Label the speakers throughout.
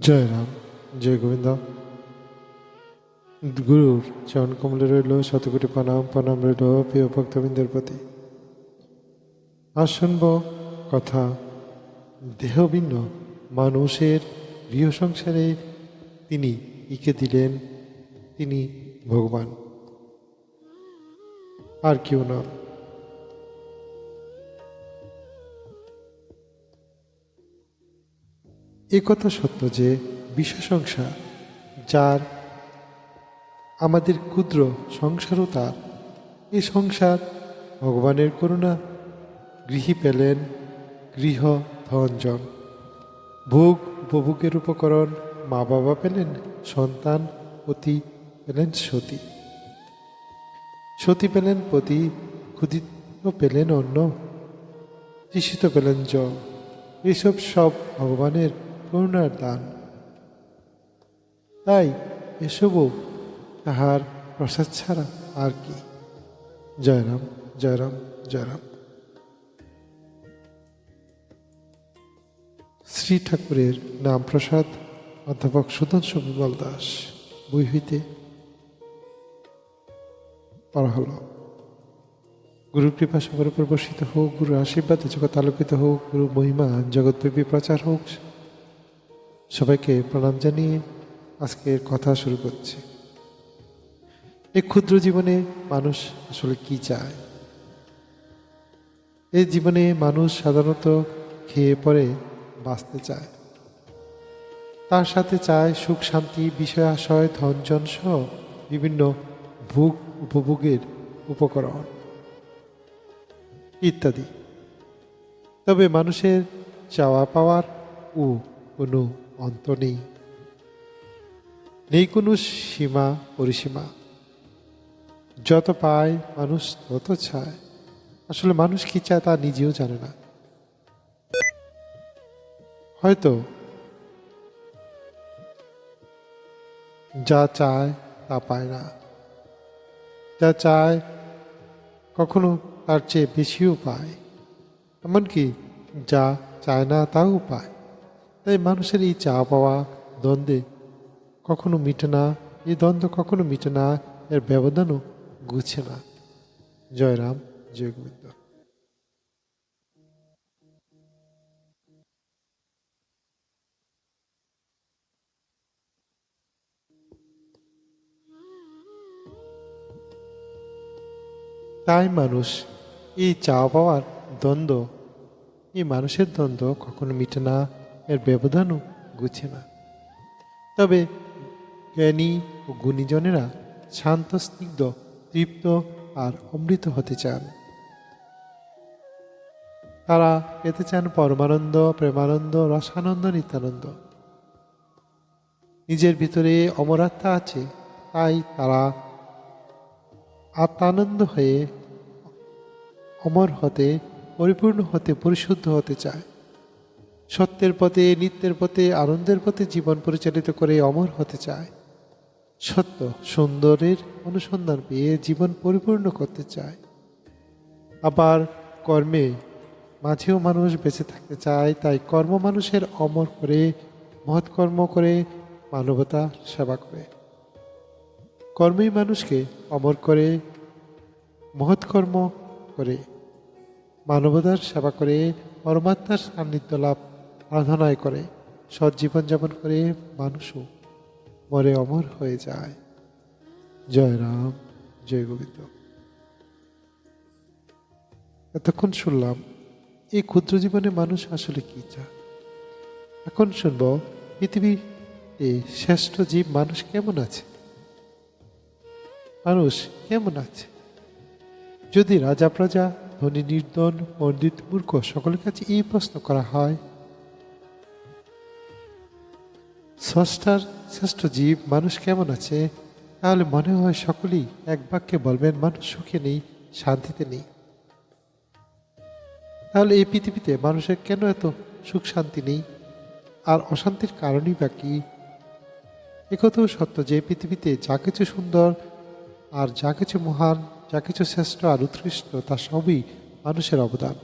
Speaker 1: জয় রাম, জয় গোবিন্দ। গুরুর চরণ কমলে রইল, শতকোটি প্রণাম প্রণাম রইল প্রিয় ভক্তবৃন্দের প্রতি। আর শুনব কথা দেহভিন্ন মানুষের গৃহ সংসারে তিনি ইকে দিলেন, তিনি ভগবান। আর কেউ নন এ কথা সত্য যে বিশ্ব সংসার যার আমাদের ক্ষুদ্র সংসারও তার, এ সংসার ভগবানের করুণা, গৃহী পেলেন গৃহ ধনজন ভোগ উপভোগের উপকরণ মা বাবা পেলেন, সন্তান, পতি পেলেন সতী। সতী পেলেন পতি, ক্ষুদিত পেলেন অন্ন তৃষিত পেলেন জল। এসব সব ভগবানের করুণার দান। তাই এসবও তাহার প্রসাদ ছাড়া আর কি। জয়রাম জয়রাম জয়রাম শ্রী ঠাকুরের নাম প্রসাদ, অধ্যাপক সুদন বিমল দাস বই হইতে পড়া হল। গুরু কৃপা সবার উপর বর্ষিত হোক গুরু আশীর্বাদে জগৎ আলোকিত হোক গুরু মহিমা জগৎব্যাপী প্রচার হোক। সবাইকে প্রণাম জানিয়ে আজকের কথা শুরু করছি। এই ক্ষুদ্র জীবনে মানুষ আসলে কি চায়? এই জীবনে মানুষ সাধারণত খেয়ে পরে বাঁচতে চায়। তার সাথে চায় সুখ, শান্তি, বিষয় আশয় ধনজন সহ বিভিন্ন ভোগ উপভোগের উপকরণ ইত্যাদি। তবে মানুষের চাওয়া পাওয়ার ও কোনো অন্ত নেই। নেই কোনো সীমা, পরিসীমা। যত পায় মানুষ তত চায়। আসলে মানুষ কি চায় তা নিজেও জানে না। হয়তো যা চায় তা পায় না। যা চায় কখনো তার চেয়ে বেশিও পায়। এমনকি যা চায় না তাও পায়। তাই মানুষের এই চা পাওয়া দ্বন্দ্বে কখনো মিটে না, এই দ্বন্দ্ব কখনো মিটে না, এর ব্যবধানও গুছে না। জয় রাম, জয় গোবিন্দ। তাই মানুষ এই চা পাওয়ার দ্বন্দ্ব, এই মানুষের দ্বন্দ্ব কখনো মিটে না এর ব্যবধানও গুছে না। তবে জ্ঞানী ও গুণীজনেরা শান্ত, স্নিগ্ধ, তৃপ্ত আর অমৃত হতে চান। তারা পেতে চান পরমানন্দ, প্রেমানন্দ, রসানন্দ, নিত্যানন্দ। নিজের ভিতরে অমরাত্মা আছে, তাই তারা আত্মানন্দ হয়ে অমর হতে, পরিপূর্ণ হতে, পরিশুদ্ধ হতে চায়। সত্যের পথে, নিত্যের পথে, আনন্দের পথে জীবন পরিচালিত করে অমর হতে চায়। সত্য, সুন্দরের অনুসন্ধান পেয়ে জীবন পরিপূর্ণ করতে চায়। আবার কর্মে মাঝেও মানুষ বেঁচে থাকতে চায়, তাই কর্ম মানুষের অমর করে, মহৎ কর্ম করে, মানবতা সেবা করে। কর্মই মানুষকে অমর করে, মহৎ কর্ম করে, মানবতার সেবা করে, পরমাত্মার সান্নিধ্য লাভ আরাধনায় করে, সৎ জীবনযাপন করে মানুষও মরে অমর হয়ে যায়। জয় রাম, জয় গোবিন্দ। এতক্ষণ শুনলাম, এই ক্ষুদ্র জীবনে মানুষ আসলে কি চায়? এখন শুনব পৃথিবীর এই শ্রেষ্ঠ জীব মানুষ কেমন আছে? মানুষ কেমন আছে? যদি রাজা প্রজা ধনী নির্দন পণ্ডিত মূর্খ সকলের কাছে এই প্রশ্ন করা হয় স্রষ্টার শ্রেষ্ঠ জীব মানুষ কেমন আছে? তাহলে মনে হয় সকলেই এক বাক্যে বলবেন, মানুষ সুখে নেই, শান্তিতে নেই। তাহলে এই পৃথিবীতে মানুষের কেন এত সুখ শান্তি নেই? আর অশান্তির কারণই বা কি? একথাও সত্য যে পৃথিবীতে যা কিছু সুন্দর আর যা কিছু মহান, যা কিছু শ্রেষ্ঠ আর উৎকৃষ্ট, তা সবই মানুষের অবদান।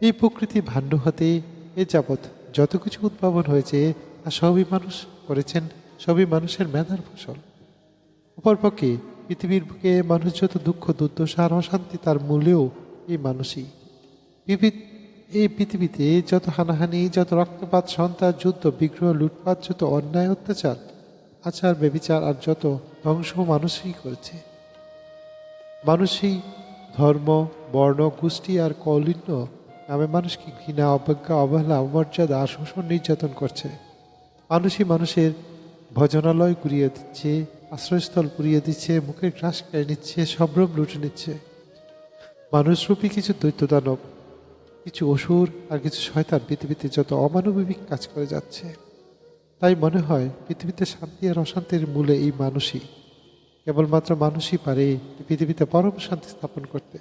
Speaker 1: এই প্রকৃতি ভাণ্ড হতে এ যাবৎ যত কিছু উদ্ভাবন হয়েছে, তা সবই মানুষ করেছেন, সবই মানুষের মেধার ফসল। অপরপক্ষে, পৃথিবীর বুকে মানুষ যত দুঃখ, দুর্দশা আর অশান্তি, তার মূলেও এই মানুষই। এই পৃথিবীতে যত হানাহানি, যত রক্তপাত সন্তান যুদ্ধ, বিগ্রহ, লুটপাট, যত অন্যায়, অত্যাচার, আচার বেবিচার আর যত ধ্বংস মানুষই করেছে। মানুষই ধর্ম, বর্ণ, গোষ্ঠী আর কৌলিন্য নামে মানুষকে ঘৃণা, অবজ্ঞা, অবহেলা, অমর্যাদা আর শোষণ নির্যাতন করছে। মানুষই মানুষের ভজনালয় গুড়িয়ে দিচ্ছে, আশ্রয়স্থল পুড়িয়ে দিচ্ছে, মুখের গ্রাস কেড়ে নিচ্ছে সম্ভ্রম লুটে নিচ্ছে। মানুষরূপী কিছু দৈত্য দানব কিছু অসুর আর কিছু শয়তান পৃথিবীতে যত অমানবিক কাজ করে যাচ্ছে, তাই মনে হয় পৃথিবীতে শান্তি আর অশান্তির মূলে এই মানুষই। কেবলমাত্র মানুষই পারে পৃথিবীতে পরম শান্তি স্থাপন করতে।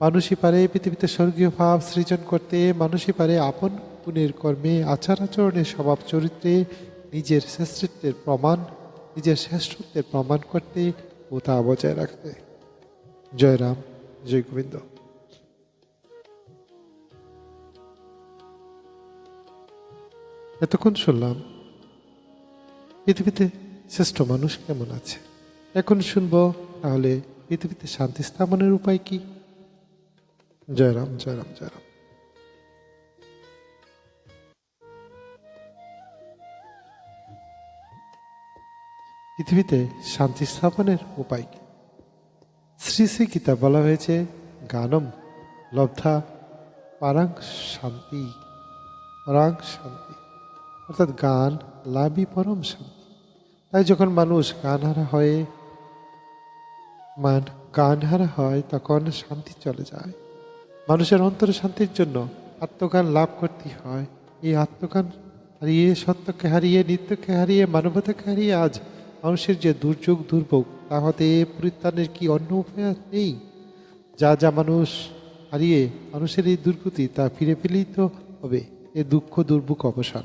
Speaker 1: মানুষই পারে পৃথিবীতে স্বর্গীয় ভাব সৃজন করতে, মানুষই পারে আপন গুণের কর্মে, আচার আচরণের স্বভাব চরিত্রে, নিজের শ্রেষ্ঠত্বের প্রমাণ, নিজের শ্রেষ্ঠত্বের প্রমাণ করতে ও তা বজায় রাখতে। জয় রাম, জয় গোবিন্দ। এতক্ষণ শুনলাম, পৃথিবীতে শ্রেষ্ঠ মানুষ কেমন আছে? এখন শুনব, তাহলে পৃথিবীতে শান্তি স্থাপনের উপায় কি? জয়রাম জয়রাম জয়রাম। পৃথিবীতে শান্তি স্থাপনের উপায় কি? শ্রী শ্রী গীতা বলা হয়েছে, গানম লব্ধা পারাং শান্তি, পরাং শান্তি। অর্থাৎ গান লাভই পরম শান্তি। তাই যখন মানুষ গানহারা হয়ে, মান গানহারা হয়, তখন শান্তি চলে যায়। মানুষের অন্তর শান্তির জন্য আত্মজ্ঞান লাভ করতে হয়। এই আত্মজ্ঞান হারিয়ে, সত্যকে হারিয়ে, নিত্যকে হারিয়ে, মানবতাকে হারিয়ে আজ মানুষের যে দুর্যোগ, দুর্ভোগ, তা হতে পরিত্রাণের কি অন্য উপায় নেই? যা যা মানুষ হারিয়ে মানুষের এই দুর্গতি, তা ফিরে পেলেই তো হবে এ দুঃখ, দুর্ভোগ, অবসান।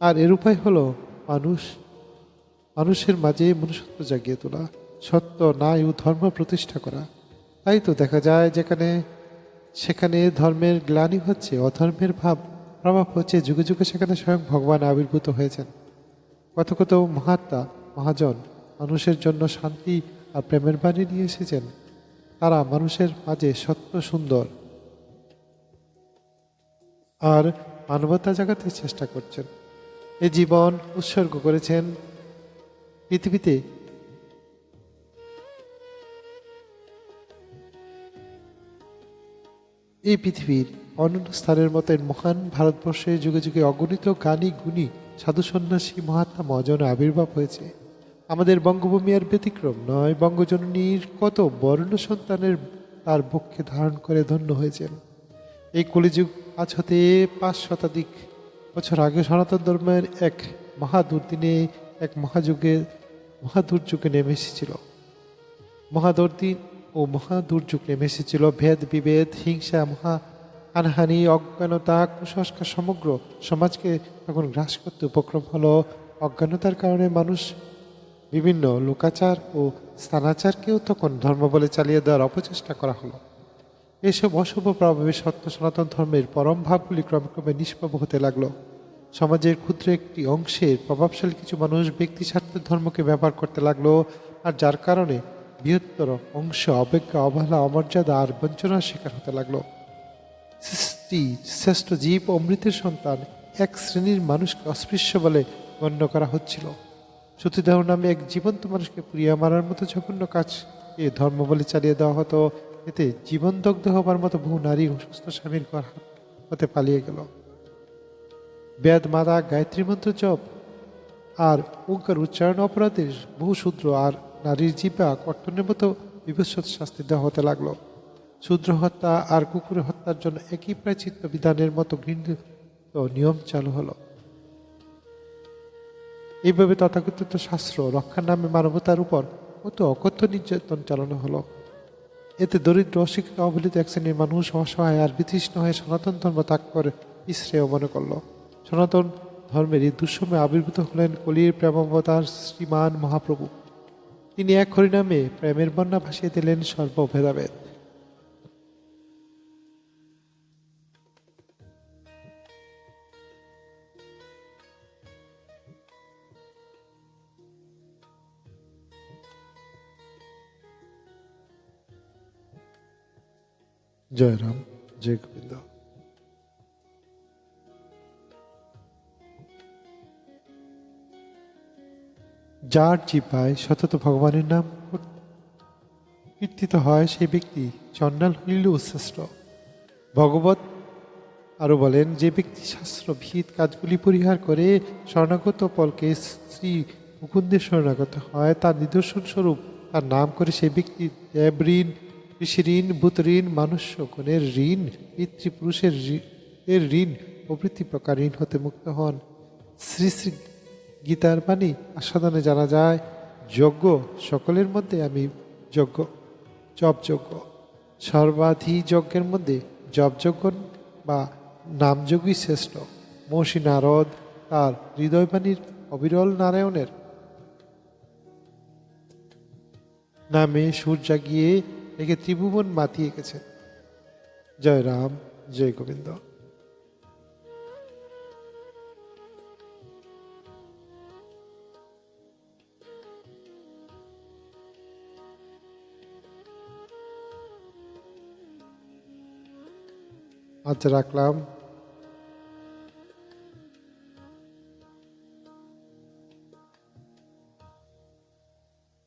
Speaker 1: আর এর উপায় হলো মানুষ, মানুষের মাঝে মনুষ্যত্ব জাগিয়ে তোলা, সত্য, ন্যায় ও ধর্ম প্রতিষ্ঠা করা। তাই তো দেখা যায় যেখানে সেখানে ধর্মের গ্লানি হচ্ছে, অধর্মের ভাব, প্রভাব হচ্ছে, যুগে যুগে সেখানে স্বয়ং ভগবান আবির্ভূত হয়েছেন। কত কত মহাত্মা, মহাজন, মানুষের জন্য শান্তি আর প্রেমের বাণী নিয়ে এসেছেন। তারা মানুষের মাঝে সত্য সুন্দর আর মানবতা জাগাতে চেষ্টা করছেন। এ জীবন উৎসর্গ করেছেন পৃথিবীতে এই পৃথিবীর অনন্য স্থানের মতো মহান ভারতবর্ষে যুগে যুগে অগণিত জ্ঞানী গুণী সাধু সন্ন্যাসী মহাত্মা মজন আবির্ভাব হয়েছে। আমাদের বঙ্গভূমি আর ব্যতিক্রম নয়, বঙ্গজননীর কত বর্ণ সন্তানের তার বক্ষে ধারণ করে ধন্য হয়েছেন। এই কলিযুগ আজ হতে পাঁচ শতাধিক বছর আগে সনাতন ধর্মের এক মহাদুর্দিনে, এক মহাযুগে, মহাদুর্যোগে নেমে এসেছিল। মহাদুর্দিন ও মহাদুর্যোগ নেমে এসেছিল ভেদ বিভেদ, হিংসা, মহা হানহানি অজ্ঞানতা, কুসংস্কার সমগ্র সমাজকে তখন গ্রাস করতে উপক্রম হলো। অজ্ঞানতার কারণে মানুষ বিভিন্ন লোকাচার ও স্থানাচারকেও তখন ধর্ম বলে চালিয়ে দেওয়ার অপচেষ্টা করা হলো। এসব অশুভ প্রভাবে সত্য সনাতন ধর্মের পরম ভাবগুলি ক্রমে ক্রমে নিষ্প্রভ হতে লাগল। সমাজের ক্ষুদ্র একটি অংশের প্রভাবশালী কিছু মানুষ ব্যক্তি স্বার্থের ধর্মকে ব্যবহার করতে লাগল, আর যার কারণে বৃহত্তর অংশ অপেক্ষা অবহেলা, অমর্যাদা আর বঞ্চনার শিকার হতে লাগল। সৃষ্টি, শ্রেষ্ঠ জীব অমৃতের সন্তান এক শ্রেণির মানুষকে অস্পৃশ্য বলে গণ্য করা হচ্ছিল। সতীদাহ নামে এক জীবন্ত মানুষকে পুড়িয়ে মারার মতো জঘন্য কাজ এ ধর্ম বলে চালিয়ে দেওয়া হতো। এতে জীবনদগ্ধ হবার মতো বহু নারী অসুস্থ স্বামীর ঘর হতে পালিয়ে গেল। বেদ, মাদা, গায়ত্রী মন্ত্র জপ আর ওঙ্কার উচ্চারণ অপরাধের বহু শূদ্র আর নারীর জীবা কর্তনের মতো বিভৎস শাস্তি দেওয়া হতে লাগল। শূদ্র হত্যা আর কুকুর হত্যার জন্য একই প্রায়চিত্ত বিধানের মতো ঘৃণিত নিয়ম চালু হলো। এইভাবে তথাকথিত শাস্ত্র, রক্ষার নামে মানবতার উপর কত অকথ্য নির্যাতন চালানো হলো। এতে দরিদ্র, অশিক্ষিত, অবহেলিত এক শ্রেণির মানুষ অসহায় আর বিতৃষ্ণ হয়ে সনাতন ধর্ম ত্যাগ করে ইশ্রেয় মনে করল। সনাতন ধর্মের এই দুঃসময়ে আবির্ভূত হলেন কলির প্রেমাবতার শ্রীমান মহাপ্রভু। তিনি এক হরিনামে প্রেমের বন্যা ভাসিয়ে দিলেন সর্বভেদাভেদ। জয়রাম জয় গোবিন্দ। যার জিপায় সতত ভগবানের নাম কীর্তিত হয় সেই ব্যক্তি চণ্ডাল হইলেও শ্রেষ্ঠ ভগবত আরও বলেন, যে ব্যক্তি শাস্ত্র ভিত কাজগুলি পরিহার করে শরণাগত পলকে শ্রী মুকুন্দের শরণাগত হয়, তার নিদর্শন স্বরূপ তার নাম করে সেই ব্যক্তি দেব ঋণ কৃষি ঋণ ভূত ঋণ মানুষ্য গণের ঋণ পিতৃপুরুষের এর ঋণ প্রভৃতি প্রকার ঋণ হতে মুক্ত হন। শ্রী শ্রী গীতার বাণী আস্বাদনে জানা যায় যজ্ঞ সকলের মধ্যে আমি যজ্ঞ জপ যজ্ঞ সর্বাধি যজ্ঞের মধ্যে জপ যজ্ঞ বা নামযোগী শ্রেষ্ঠ। মহর্ষি নারদ তার হৃদয়বাণীর অবিরল নারায়ণের নামে সুর জাগিয়ে একে ত্রিভুবন মাতিয়ে গেছেন জয় রাম, জয় গোবিন্দ। আজ রাখলাম।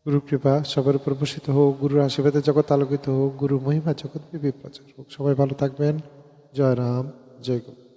Speaker 1: গুরু কৃপা সবার উপর বসিত হোক, গুরুর আশীর্বাদে জগৎ আলোকিত হোক গুরু মহিমা জগৎ বিবেক প্রচার হোক। সবাই ভালো থাকবেন। জয় রাম, জয় গোবিন্দ।